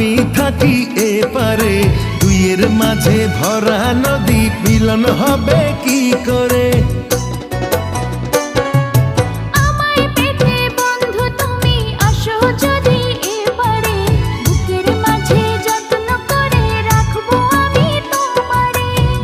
আমি থাকি এপারে দুইয়ের মাঝে ভরা নদী মিলন হবে কি করে?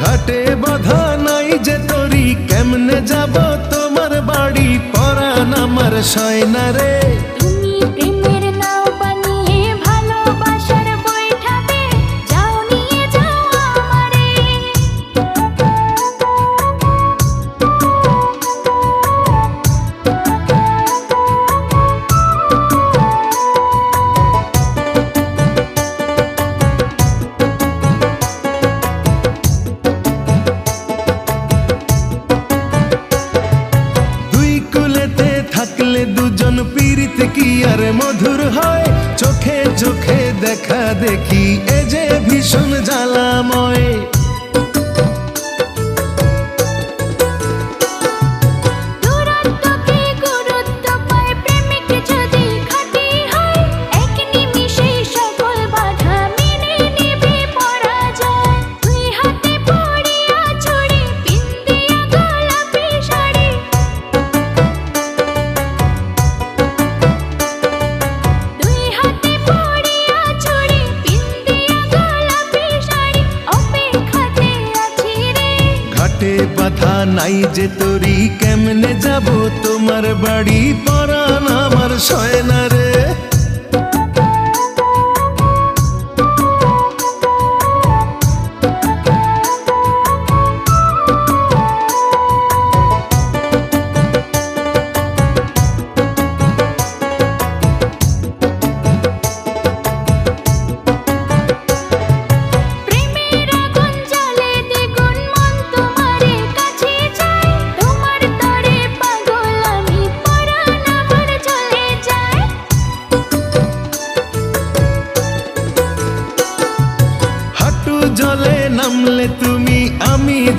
ঘাটে বাধা নাই যে তরি কেমনে যাব তোমার বাড়ি? পরান আমার সয়না রে পীড়িত কি আর মধুর হয় চোখে চোখে দেখা দেখি। বাধা নাই যে তোরি কেমনে যাব? তোমার বাড়ি পরান আমার সয়না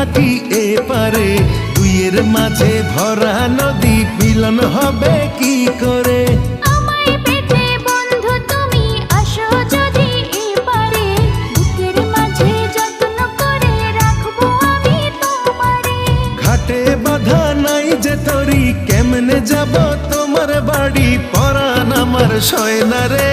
এ পারে দুইয়ের মাঝে ভরা নদী মিলন হবে কি করে? বাধা নাই যে তরি কেমনে যাব তোমার বাড়ি? পরান আমার সয়না রে